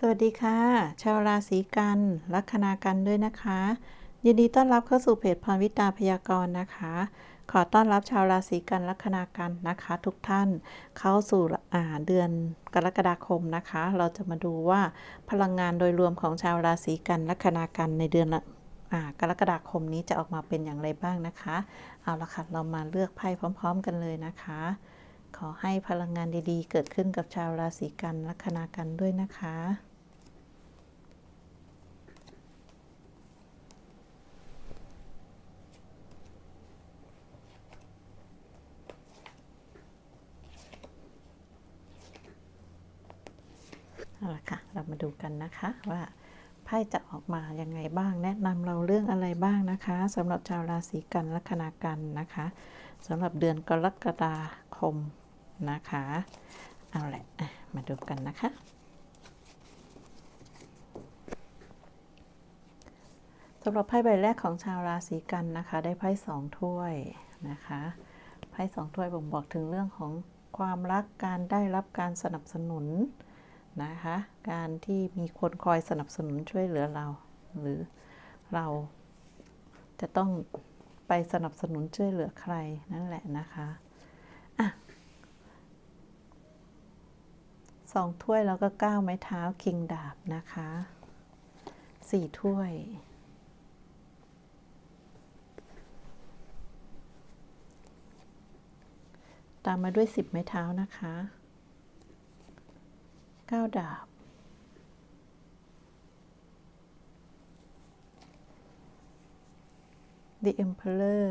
สวัสดีค่ะ ชาวราศีกัน ลัคนากันด้วยนะคะ ยินดีต้อนรับเข้าสู่เพจพรวิตาพยากรณ์นะคะ ขอต้อนรับชาวราศีกันลัคนากันนะคะ ทุกท่านเข้าสู่เดือนกรกฎาคมนะคะ เราจะมาดูว่าพลังงานโดยรวมของชาวราศีกันลัคนากันในเดือนกรกฎาคมนี้จะออกมาเป็นอย่างไรบ้างนะคะ เอาละค่ะ เรามาเลือกไพ่พร้อม ๆ กันเลยนะคะ ขอให้พลังงานดีๆ เกิดขึ้นกับชาวราศีกันลัคนากันด้วยนะคะเอาละค่ะ เรา มาดูกันนะคะว่าไพ่จะออกมายังไงบ้าง แนะนำเราเรื่องอะไรบ้างนะคะสำหรับชาวราศีกันลัคนากันนะคะสำหรับเดือนกรกฎาคมนะคะ เอาแหละมาดูกันนะคะ สำหรับไพ่ใบแรกของชาวราศีกันนะคะ ได้ไพ่สองถ้วยนะคะไพ่สองถ้วยบ่งบอกถึงเรื่องของความรักการได้รับการสนับสนุน นะคะ การที่มีคนคอยสนับสนุนช่วยเหลือเรา หรือเราจะต้องไปสนับสนุนช่วยเหลือใครนั่นแหละนะคะอะสองถ้วยแล้วก็เก้าไม้เท้าคิงดาบนะคะสี่ถ้วยตามมาด้วยสิบไม้เท้านะคะ ก้าดาบ The Emperor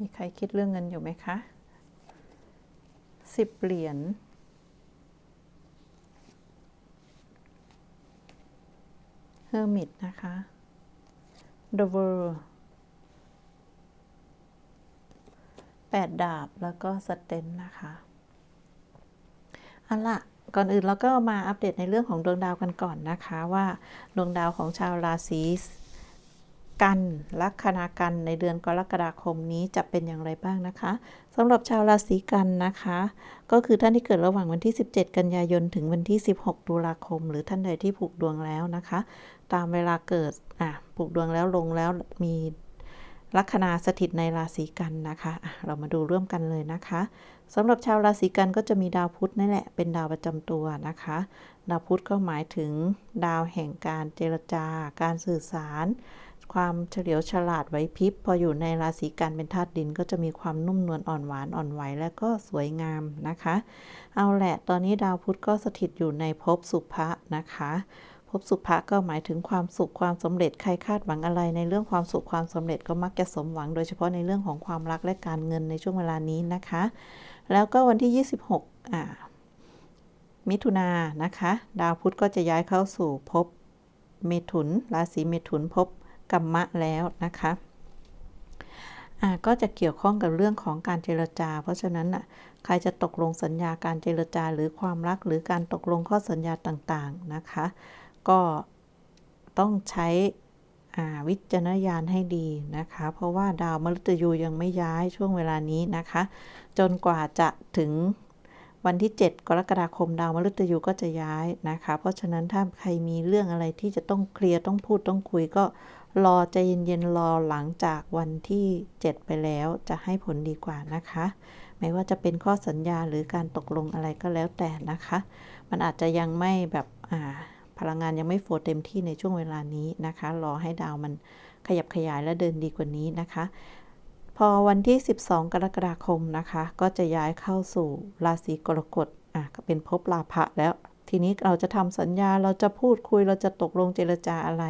มีใครคิดเรื่องเงินอยู่ไหมคะสิบเหรียญ Hermit นะคะ The World แปดาบแล้วก็สเตนนะคะเอาล่ะก่อนอื่นเราก็มาอัปเดตในเรื่องของดวงดาวกันก่อนนะคะว่าดวงดาวของชาวราศีกันลัคนากันในเดือนกรกฎาคมนี้จะเป็นอย่างไรบ้างนะคะสำหรับชาวราศีกันนะคะ ก็คือท่านที่เกิดระหว่างวันที่ 17 กันยายนถึงวันที่ 16 ตุลาคม หรือท่านใดที่ผูกดวงแล้วนะคะ ตามเวลาเกิดอะผูกดวงแล้วลงแล้วมี ลัคนาสถิตในราศีกันนะคะะเรามาดูร่วมกันเลยนะคะสำหรับชาวราศีกันก็จะมีดาวพุธนั่นแหละ เป็นดาวประจำตัวนะคะ ดาวพุธก็หมายถึงดาวแห่งการเจรจา การสื่อสาร ความเฉลียวฉลาดไหวพริบ พออยู่ในราศีกันเป็นธาตุดิน ก็จะมีความนุ่มนวลอ่อนหวานอ่อนไหวและก็สวยงามนะคะ เอาแหละตอนนี้ดาวพุธก็สถิตอยู่ในภพสุภะนะคะ พสุภะก็หมายถึงความสุขความสำเร็จใครคาดหวังอะไร ในเรื่องความสุขความสำเร็จก็มักจะสมหวัง โดยเฉพาะในเรื่องของความรักและการเงินในช่วงเวลานี้นะคะ แล้วก็วันที่ 26อ่ามิถุนายนนะคะ ดาวพุธก็จะย้ายเข้าสู่ภพเมถุน ราศีเมถุนภพกัมมะแล้วนะคะก็จะเกี่ยวข้องกับเรื่องของการเจรจา เพราะฉะนั้นอะใครจะตกลงสัญญาการเจรจาหรือความรักหรือการตกลงข้อสัญญาต่างๆนะคะ ก็ต้องใช้วิจารณญาณให้ดีนะคะ เพราะว่าดาวมฤตยูยังไม่ย้ายช่วงเวลานี้นะคะ จนกว่าจะถึงวันที่ 7 กรกฎาคมดาวมฤตยูก็จะย้ายนะคะ เพราะฉะนั้นถ้าใครมีเรื่องอะไรที่จะต้องเคลียร์ต้องพูดต้องคุยก็รอใจเย็นๆรอหลังจากวันที่ 7 ไปแล้วจะให้ผลดีกว่านะคะ ไม่ว่าจะเป็นข้อสัญญาหรือการตกลงอะไรก็แล้วแต่นะคะ มันอาจจะยังไม่แบบอ่า พลังงานยังไม่โฟเต็มที่ในช่วงเวลานี้นะคะ รอให้ดาวมันขยับขยายและเดินดีกว่านี้นะคะ พอวันที่ 12 กรกฎาคมนะคะ ก็จะย้ายเข้าสู่ราศีกรกฎอะก็เป็นภพลาภะแล้ว ทีนี้เราจะทำสัญญาเราจะพูดคุยเราจะตกลงเจรจาอะไร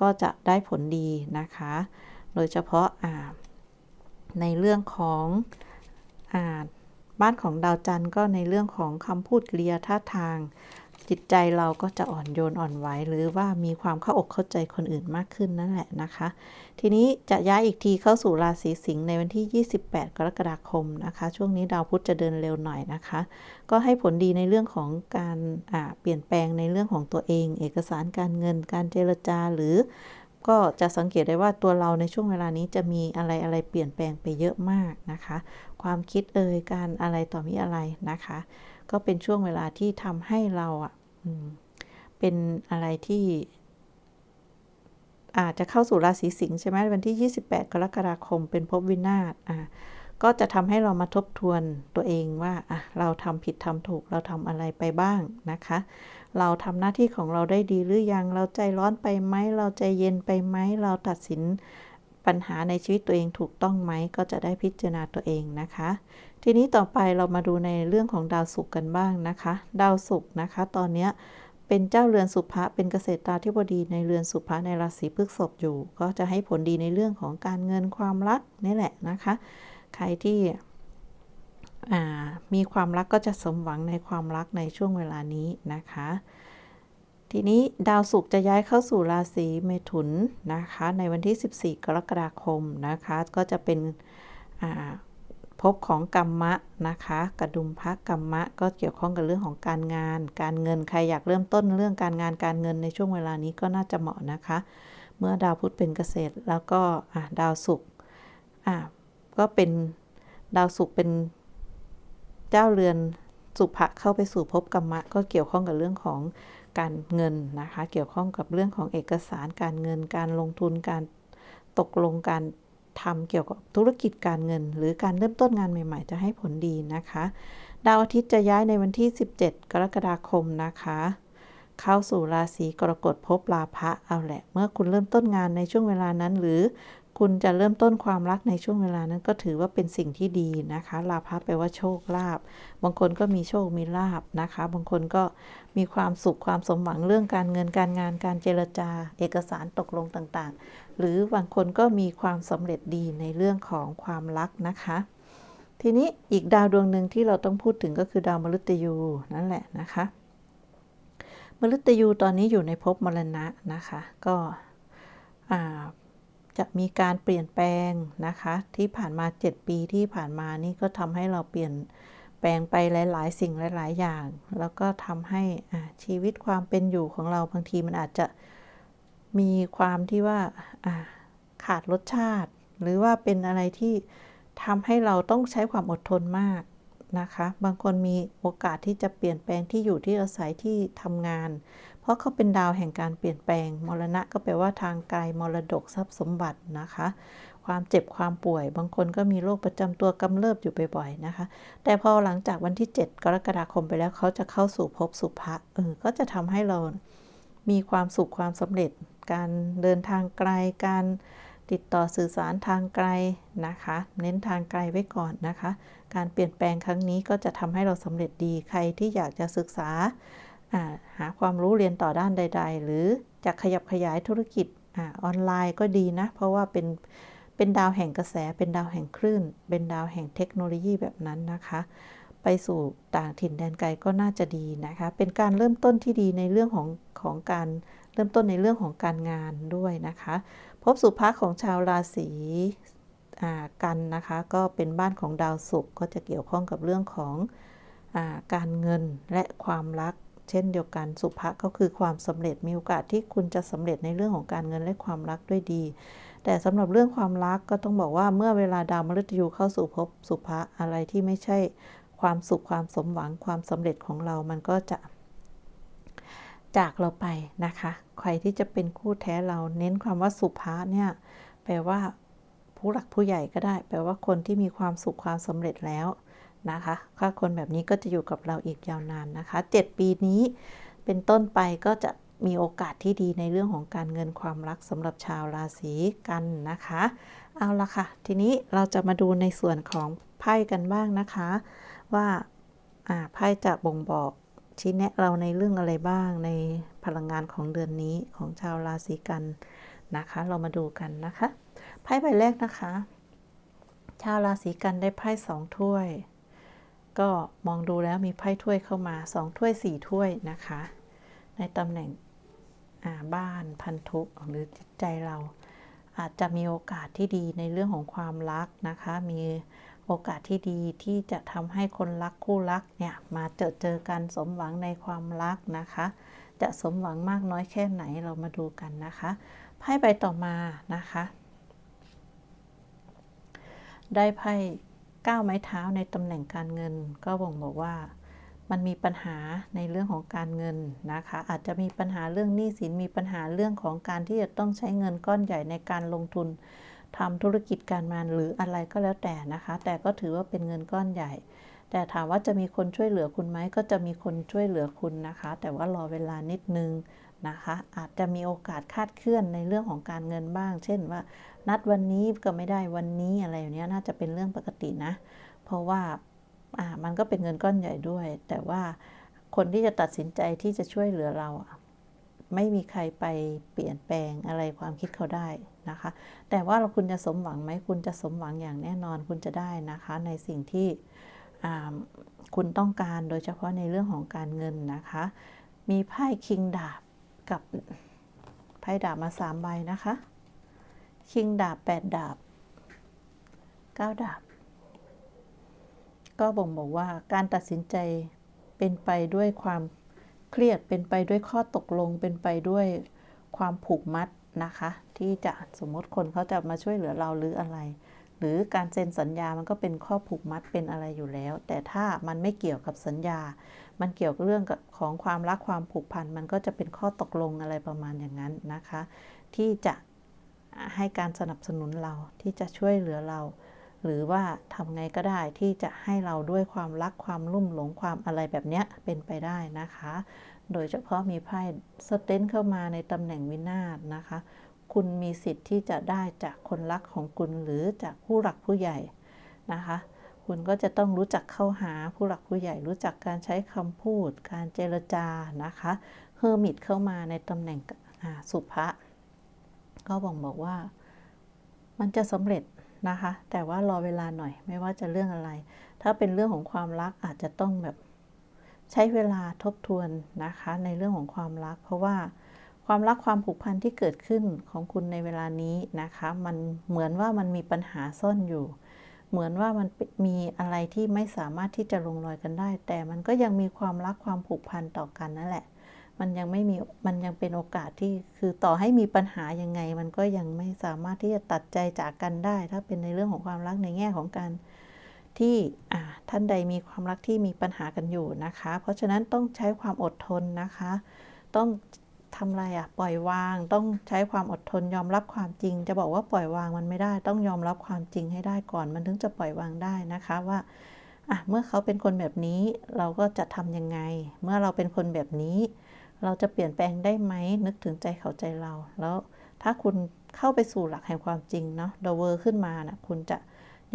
ก็จะได้ผลดีนะคะ โดยเฉพาะอ่าในเรื่องของอ่าบ้านของดาวจันทร์ก็ในเรื่องของคำพูดเกลียท่าทาง จิตใจเราก็จะอ่อนโยนอ่อนไหวหรือว่ามีความเข้าอกเข้าใจคนอื่นมากขึ้นนั่นแหละนะคะ ทีนี้จะย้ายอีกทีเข้าสู่ราศีสิงห์ในวันที่ 28 กรกฎาคมนะคะ ช่วงนี้ดาวพุธจะเดินเร็วหน่อยนะคะ ก็ให้ผลดีในเรื่องของการเปลี่ยนแปลงในเรื่องของตัวเอง เอกสารการเงินการเจรจาหรือก็จะสังเกตได้ว่าตัวเราในช่วงเวลานี้จะมีอะไรอะไรเปลี่ยนแปลงไปเยอะมากนะคะ ความคิดเอ่ยการอะไรต่อมีอะไรนะคะ ก็เป็นช่วงเวลาที่ทำให้เราอะเป็นอะไรที่อาจจะเข้าสู่ราศีสิงห์ใช่ไหมวันที่ 28 กรกฎาคม เป็นภพวินาศอ่าก็จะทำให้เรามาทบทวนตัวเองว่าอะเราทำผิดทำถูกเราทำอะไรไปบ้างนะคะ เราทำหน้าที่ของเราได้ดีหรือยัง เราใจร้อนไปไหมเราใจเย็นไปไหมเราตัดสิน ปัญหาในชีวิตตัวเองถูกต้องไหมก็จะได้พิจารณาตัวเองนะคะ ทีนี้ต่อไปเรามาดูในเรื่องของดาวศุกร์กันบ้างนะคะ ดาวศุกร์นะคะ ตอนนี้เป็นเจ้าเรือนสุภะเป็นเกษตราธิบดีในเรือนสุภะในราศีพฤษภอยู่ ก็จะให้ผลดีในเรื่องของการเงินความรักนี่แหละนะคะ ใครที่มีความรักก็จะสมหวังในความรักในช่วงเวลานี้นะคะ ทีนี้ดาวศุกร์จะย้ายเข้าสู่ราศีเมถุนนะคะ ในวันที่ 14 กรกฎาคมนะคะ ก็จะเป็นภพของกรรมะนะคะ กระดุมพระกรรมะ ก็เกี่ยวข้องกับเรื่องของการงาน การเงินใครอยากเริ่มต้นเรื่องการงานการเงินในช่วงเวลานี้ก็น่าจะเหมาะนะคะ เมื่อดาวพุธเป็นเกษตรแล้วก็ดาวศุกร์ก็เป็นดาวศุกร์เป็นเจ้าเรือนสุภะเข้าไปสู่ภพกรรมะ ก็เกี่ยวข้องกับเรื่องของ การเงินนะคะ เกี่ยวข้องกับเรื่องของเอกสารการเงิน การลงทุน การตกลงการทำเกี่ยวกับธุรกิจการเงิน หรือการเริ่มต้นงานใหม่ ๆ จะให้ผลดีนะคะ ดาวอาทิตย์จะย้ายในวันที่ 17 กรกฎาคมนะคะ เข้าสู่ราศีกรกฎภพลาภะเอาแหละ เมื่อคุณเริ่มต้นงานในช่วงเวลานั้น หรือ คุณจะเริ่มต้นความรักในช่วงเวลานั้นก็ถือว่าเป็นสิ่งที่ดีนะคะ ลาภะแปลว่าโชคลาภ บางคนก็มีโชค มีลาภนะคะ บางคนก็มีความสุข ความสมหวังเรื่องการเงิน การงาน การเจรจา เอกสารตกลงต่างๆ หรือบางคนก็มีความสำเร็จดีในเรื่องของความรักนะคะ ทีนี้อีกดาวดวงหนึ่งที่เราต้องพูดถึงก็คือดาวมฤตยูนั่นแหละนะคะ มฤตยูตอนนี้อยู่ในภพมรณะนะคะ ก็อ่า จะมีการเปลี่ยนแปลงนะคะ ที่ผ่านมา 7 ปีที่ผ่านมานี่ก็ทำให้เราเปลี่ยนแปลงไปหลาย ๆ สิ่งหลาย ๆ อย่าง แล้วก็ทำให้ชีวิตความเป็นอยู่ของเราบางทีมันอาจจะมีความที่ว่าขาดรสชาติ หรือว่าเป็นอะไรที่ทำให้เราต้องใช้ความอดทนมากนะคะ บางคนมีโอกาสที่จะเปลี่ยนแปลงที่อยู่ที่อาศัยที่ทำงาน เพราะเขาเป็นดาวแห่งการเปลี่ยนแปลง มรณะก็แปลว่าทางกายมรดกทรัพย์สมบัตินะคะ ความเจ็บความป่วย บางคนก็มีโรคประจำตัวกำเริบอยู่บ่อยๆนะคะ แต่พอหลังจากวันที่ 7 กรกฎาคมไปแล้วเขาจะเข้าสู่ภพสุภะเออก็จะทำให้เรามีความสุขความสำเร็จ การเดินทางไกลการติดต่อสื่อสารทางไกลนะคะ เน้นทางไกลไว้ก่อนนะคะ การเปลี่ยนแปลงครั้งนี้ก็จะทำให้เราสำเร็จดีใครที่อยากจะศึกษา หาความรู้เรียนต่อด้านใด ๆ หรือจะขยับขยายธุรกิจอออนไลน์ก็ดีนะ เพราะว่าเป็นเป็นดาวแห่งกระแส เป็นดาวแห่งคลื่น เป็นดาวแห่งเทคโนโลยีแบบนั้นนะคะ ไปสู่ต่างถิ่นแดนไกลก็น่าจะดีนะคะ เป็นการเริ่มต้นที่ดีในเรื่องของของการเริ่มต้นในเรื่องของการงานด้วยนะคะ พบสุภาของชาวราศีกันนะคะ ก็เป็นบ้านของดาวศุกร์ก็จะเกี่ยวข้องกับเรื่องของอการเงินและความรัก เช่นเดียวกัน สุภะก็คือความสำเร็จมีโอกาสที่คุณจะสำเร็จในเรื่องของการเงินและความรักด้วยดี แต่สำหรับเรื่องความรักก็ต้องบอกว่าเมื่อเวลาดาวมฤตยูเข้าสู่ภพสุภะอะไรที่ไม่ใช่ความสุขความสมหวังความสำเร็จของเรามันก็จะจากเราไปนะคะ ใครที่จะเป็นคู่แท้เราเน้นความว่าสุภาเนี่ย แปลว่าผู้หลักผู้ใหญ่ก็ได้ แปลว่าคนที่มีความสุขความสำเร็จแล้ว นะคะถ้าคนแบบนี้ก็จะอยู่กับเราอีกยาวนานนะคะ 7 ปีนี้เป็นต้นไปก็จะมีโอกาสที่ดีในเรื่องของการเงินความรักสำหรับชาวราศีกันนะคะ เอาละค่ะ ทีนี้เราจะมาดูในส่วนของไพ่กันบ้างนะคะ ว่าไพ่จะบ่งบอกชี้แนะเราในเรื่องอะไรบ้างในพลังงานของเดือนนี้ของชาวราศีกันนะคะ เรามาดูกันนะคะ ไพ่ใบแรกนะคะ ชาวราศีกันได้ไพ่สองถ้วย ก็มองดูแล้วมีไพ่ถ้วยเข้ามา 2 ถ้วย 4 ถ้วยนะคะ ในตำแหน่งบ้านพันธุหรือจิตใจเรา อาจจะมีโอกาสที่ดีในเรื่องของความรักนะคะ มีโอกาสที่ดีที่จะทำให้คนรักคู่รักเนี่ยมาเจอเจอกันสมหวังในความรักนะคะ จะสมหวังมากน้อยแค่ไหนเรามาดูกันนะคะไพ่ใบต่อมานะคะ ได้ไพ่ ก้าวไม้เท้าในตำแหน่งการเงิน ก็บ่งบอกว่า มันมีปัญหาในเรื่องของการเงินนะคะ อาจจะมีปัญหาเรื่องหนี้สินมีปัญหาเรื่องของการที่จะต้องใช้เงินก้อนใหญ่ในการลงทุนทำธุรกิจการงานหรืออะไรก็แล้วแต่นะคะ แต่ก็ถือว่าเป็นเงินก้อนใหญ่ แต่ถามว่าจะมีคนช่วยเหลือคุณไหมก็จะมีคนช่วยเหลือคุณนะคะ แต่ว่ารอเวลานิดนึงนะคะ อาจจะมีโอกาสคาดเคลื่อนในเรื่องของการเงินบ้าง เช่นว่า นัดวันนี้ก็ไม่ได้วันนี้อะไรอย่างนี้น่าจะเป็นเรื่องปกตินะ เพราะว่าอ่ามันก็เป็นเงินก้อนใหญ่ด้วย แต่ว่าคนที่จะตัดสินใจที่จะช่วยเหลือเราไม่มีใครไปเปลี่ยนแปลงอะไรความคิดเขาได้นะคะ แต่ว่าเราคุณจะสมหวังไหมคุณจะสมหวังอย่างแน่นอนคุณจะได้นะคะ ในสิ่งที่คุณต้องการโดยเฉพาะในเรื่องของการเงินนะคะ มีไพ่คิงดาบกับไพ่ดาบมาสามใบนะคะ คิงดาบแปดดาบเก้าดาบ ก็บ่งบอกว่าการตัดสินใจเป็นไปด้วยความเครียดเป็นไปด้วยข้อตกลงเป็นไปด้วยความผูกมัดนะคะ ที่จะสมมติคนเขาจะมาช่วยเหลือเราหรืออะไร หรือการเซ็นสัญญามันก็เป็นข้อผูกมัดเป็นอะไรอยู่แล้ว แต่ถ้ามันไม่เกี่ยวกับสัญญา มันเกี่ยวกับเรื่องของความรักความผูกพันมันก็จะเป็นข้อตกลงอะไรประมาณอย่างนั้นนะคะ ที่จะ ให้การสนับสนุนเราที่จะช่วยเหลือเรา หรือว่าทำไงก็ได้ที่จะให้เราด้วยความรักความลุ่มหลงความอะไรแบบนี้เป็นไปได้นะคะ โดยเฉพาะมีไพ่สเตนเข้ามาในตำแหน่งวินาศนะคะ คุณมีสิทธิ์ที่จะได้จากคนรักของคุณหรือจากผู้หลักผู้ใหญ่นะคะ คุณก็จะต้องรู้จักเข้าหาผู้หลักผู้ใหญ่ รู้จักการใช้คำพูด การเจรจานะคะเฮอร์มิตเข้ามาในตำแหน่งสุภะ ก็บอกบอกว่า มันจะสำเร็จนะคะ แต่ว่ารอเวลาหน่อย ไม่ว่าจะเรื่องอะไร ถ้าเป็นเรื่องของความรักอาจจะต้องแบบใช้เวลาทบทวนนะคะ ในเรื่องของความรัก เพราะว่าความรักความผูกพันที่เกิดขึ้นของคุณในเวลานี้นะคะ มันเหมือนว่ามันมีปัญหาซ่อนอยู่ เหมือนว่ามันมีอะไรที่ไม่สามารถที่จะลงรอยกันได้ แต่มันก็ยังมีความรักความผูกพันต่อกันนั่นแหละ มันยังไม่มีมันยังเป็นโอกาสที่คือต่อให้มีปัญหายังไง มันก็ยังไม่สามารถที่จะตัดใจจากกันได้ ถ้าเป็นในเรื่องของความรักในแง่ของการที่ท่านใดมีความรักที่มีปัญหากันอยู่นะคะ เพราะฉะนั้นต้องใช้ความอดทนนะคะ ต้องทำอะไรอะปล่อยวาง ต้องใช้ความอดทนยอมรับความจริง จะบอกว่าปล่อยวางมันไม่ได้ ต้องยอมรับความจริงให้ได้ก่อน มันถึงจะปล่อยวางได้นะคะว่าอะเมื่อเขาเป็นคนแบบนี้เราก็จะทำยังไง เมื่อเราเป็นคนแบบนี้ เราจะเปลี่ยนแปลงได้ไหมนึกถึงใจเขาใจเรา แล้วถ้าคุณเข้าไปสู่หลักแห่งความจริงเนาะดเวอร์ขึ้นมานะ่ะคุณจะ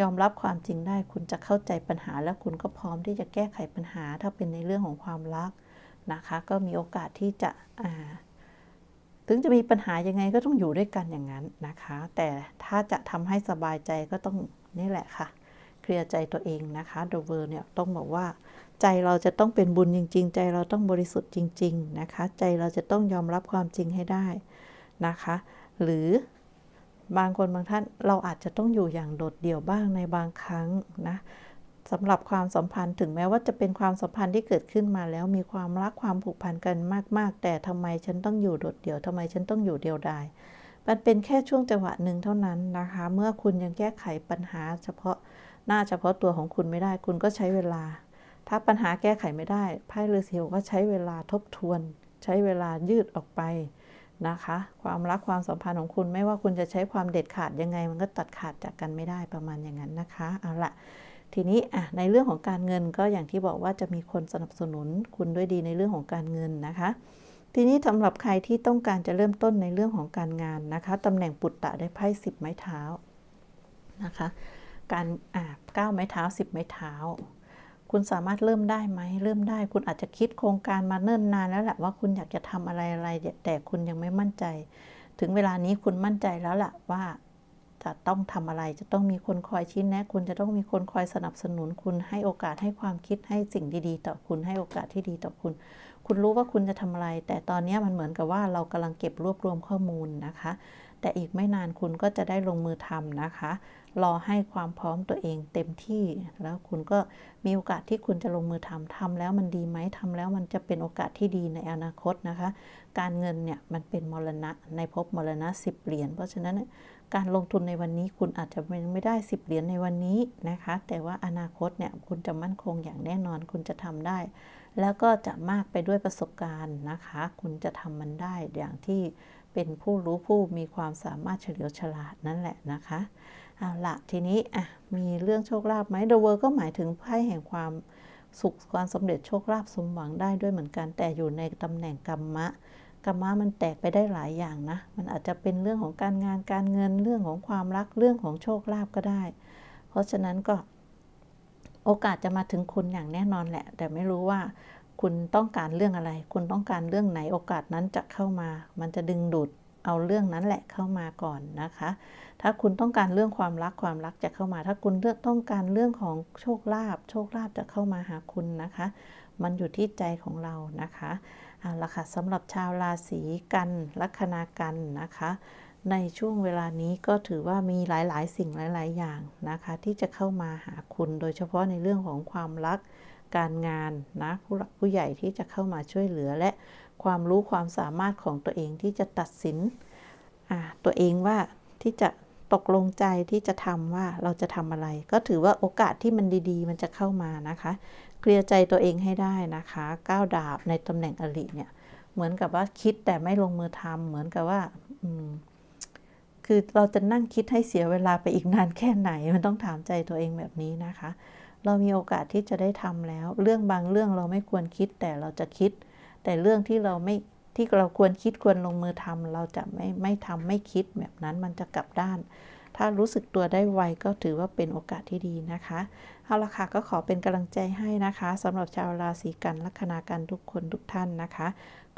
ยอมรับความจริงได้ คุณจะเข้าใจปัญหา แล้วคุณก็พร้อมที่จะแก้ไขปัญหา ถ้าเป็นในเรื่องของความรักนะคะ ก็มีโอกาสที่จะถึงจะมีปัญหายังไงก็ต้องอยู่ด้วยกันอย่างนั้นนะคะ แต่ถ้าจะทำให้สบายใจก็ต้องนี่แหละค่ะ เคลียร์ใจตัวเองนะคะดเวอร์เนี่ยต้องบอกว่า ใจเราจะต้องเป็นบุญจริง ๆ ใจเราต้องบริสุทธิ์จริง ๆ นะคะ ใจเราจะต้องยอมรับความจริงให้ได้นะคะ หรือบางคนบางท่านเราอาจจะต้องอยู่อย่างโดดเดี่ยวบ้างในบางครั้งนะสำหรับความสัมพันธ์ถึงแม้ว่าจะเป็นความสัมพันธ์ที่เกิดขึ้นมาแล้วมีความรักความผูกพันกันมาก ๆ แต่ทำไมฉันต้องอยู่โดดเดี่ยวทำไมฉันต้องอยู่เดียวดายมันเป็นแค่ช่วงจังหวะหนึ่งเท่านั้นนะคะ เมื่อคุณยังแก้ไขปัญหา เฉพาะหน้าเฉพาะตัวของคุณไม่ได้ คุณก็ใช้เวลา ถ้าปัญหาแก้ไขไม่ได้ไพ่ฤาษีก็ใช้เวลาทบทวน ใช้เวลายืดออกไปนะคะ ความรักความสัมพันธ์ของคุณไม่ว่าคุณจะใช้ความเด็ดขาดยังไง มันก็ตัดขาดจากกันไม่ได้ประมาณอย่างนั้นนะคะเอาละทีนี้อะในเรื่องของการเงินก็อย่างที่บอกว่าจะมีคนสนับสนุนคุณด้วยดีในเรื่องของการเงินนะคะ ทีนี้สำหรับใครที่ต้องการจะเริ่มต้นในเรื่องของการงานนะคะตำแหน่งปุตตะได้ไพ่สิบไม้เท้านะคะ การอ่าเก้าไม้เท้าสิบไม้เท้า คุณสามารถเริ่มได้ไหมเริ่มได้ คุณอาจจะคิดโครงการมาเนิ่นนานแล้วแหละว่าคุณอยากจะทำอะไรอะไรแต่คุณยังไม่มั่นใจ ถึงเวลานี้คุณมั่นใจแล้วแหละว่าจะต้องทำอะไรจะต้องมีคนคอยชี้แนะ คุณจะต้องมีคนคอยสนับสนุน คุณให้โอกาสให้ความคิดให้สิ่งดีๆ ต่อคุณให้โอกาสที่ดีต่อคุณ คุณรู้ว่าคุณจะทำอะไร แต่ตอนนี้มันเหมือนกับว่าเรากำลังเก็บรวบรวมข้อมูลนะคะ แต่อีกไม่นานคุณก็จะได้ลงมือทำนะคะ รอให้ความพร้อมตัวเองเต็มที่ แล้วคุณก็มีโอกาสที่คุณจะลงมือทำทำแล้วมันดีไหมทำแล้วมันจะเป็นโอกาสที่ดีในอนาคตนะคะ การเงินเนี่ยมันเป็นมรณะในภพมรณะสิบเหรียญเพราะฉะนั้นการลงทุนในวันนี้คุณอาจจะไม่ได้ 10 เหรียญในวันนี้นะคะ แต่ว่าอนาคตเนี่ยคุณจะมั่นคงอย่างแน่นอนคุณจะทำได้ แล้วก็จะมากไปด้วยประสบการณ์นะคะ คุณจะทำมันได้อย่างที่เป็นผู้รู้ผู้มีความสามารถเฉลียวฉลาดนั่นแหละนะคะ เอาละทีนี้อะมีเรื่องโชคลาภไหมเดอะเวิร์ก็หมายถึงไพ่แห่งความสุขความสำเร็จโชคลาภสมหวังได้ด้วยเหมือนกัน แต่อยู่ในตำแหน่งกรรมะกรรมะมันแตกไปได้หลายอย่างนะ มันอาจจะเป็นเรื่องของการงานการเงินเรื่องของความรักเรื่องของโชคลาภก็ได้ เพราะฉะนั้นก็โอกาสจะมาถึงคุณอย่างแน่นอนแหละ แต่ไม่รู้ว่าคุณต้องการเรื่องอะไร คุณต้องการเรื่องไหนโอกาสนั้นจะเข้ามา มันจะดึงดูด เอาเรื่องนั้นแหละเข้ามาก่อนนะคะ ถ้าคุณต้องการเรื่องความรักความรักจะเข้ามา ถ้าคุณเลือกต้องการเรื่องของโชคลาภโชคลาภจะเข้ามาหาคุณนะคะ มันอยู่ที่ใจของเรานะคะเอาละค่ะสำหรับชาวราศีกันลัคนากันนะคะ ในช่วงเวลานี้ก็ถือว่ามีหลาย ๆ สิ่งหลาย ๆ อย่างนะคะ ที่จะเข้ามาหาคุณโดยเฉพาะในเรื่องของความรักการงานนะผู้หลักผู้ใหญ่ที่จะเข้ามาช่วยเหลือและ ความรู้ความสามารถของตัวเองที่จะตัดสินตัวเองว่าที่จะตกลงใจที่จะทำว่าเราจะทำอะไร ก็ถือว่าโอกาสที่มันดีๆ มันจะเข้ามานะคะ เคลียร์ใจตัวเองให้ได้นะคะก้าวดาบในตำแหน่งอริเนี่ยเหมือนกับว่าคิดแต่ไม่ลงมือทำเหมือนกับว่าคือเราจะนั่งคิดให้เสียเวลาไปอีกนานแค่ไหน มันต้องถามใจตัวเองแบบนี้นะคะ เรามีโอกาสที่จะได้ทำแล้ว เรื่องบางเรื่องเราไม่ควรคิดแต่เราจะคิด แต่เรื่องที่เราไม่ที่เราควรคิดควรลงมือทำเราจะไม่ไม่ทำไม่คิดแบบนั้นมันจะกลับด้าน ถ้ารู้สึกตัวได้ไวก็ถือว่าเป็นโอกาสที่ดีนะคะ เอาละค่ะก็ขอเป็นกำลังใจให้นะคะสำหรับชาวราศีกันลัคนากันทุกคนทุกท่านนะคะ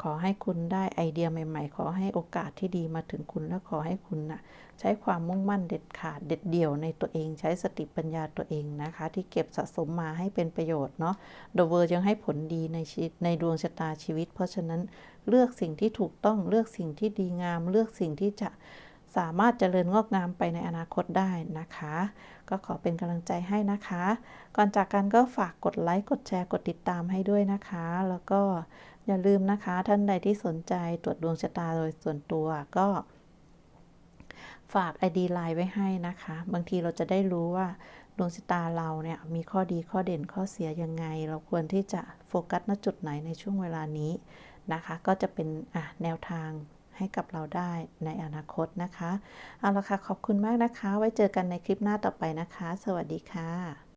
ขอให้คุณได้ไอเดียใหม่ ๆ ขอให้โอกาสที่ดีมาถึงคุณและขอให้คุณนะ่ะใช้ความมุ่งมั่นเด็ดขาดเด็ดเดี่ยวในตัวเองใช้สติปัญญาตัวเองนะคะ ที่เก็บสะสมมาให้เป็นประโยชน์เนาะเดเวอร์ยังให้ผลดีในชีวิตในดวงชะตาชีวิต เพราะฉะนั้นเลือกสิ่งที่ถูกต้องเลือกสิ่งที่ดีงาม เลือกสิ่งที่จะ สามารถเจริญงอกงามไปในอนาคตได้นะคะ ก็ขอเป็นกำลังใจให้นะคะ ก่อนจากกันก็ฝากกดไลค์กดแชร์กดติดตามให้ด้วยนะคะ แล้วก็อย่าลืมนะคะ ท่านใดที่สนใจตรวจดวงชะตาโดยส่วนตัวก็ฝาก ID ไลน์ไว้ให้นะคะ บางทีเราจะได้รู้ว่าดวงชะตาเราเนี่ยมีข้อดีข้อเด่นข้อเสียยังไง เราควรที่จะโฟกัสณจุดไหนในช่วงเวลานี้นะคะ ก็จะเป็นแนวทาง ให้กับเราได้ในอนาคตนะคะ เอาละค่ะ ขอบคุณมากนะคะ ไว้เจอกันในคลิปหน้าต่อไปนะคะ สวัสดีค่ะ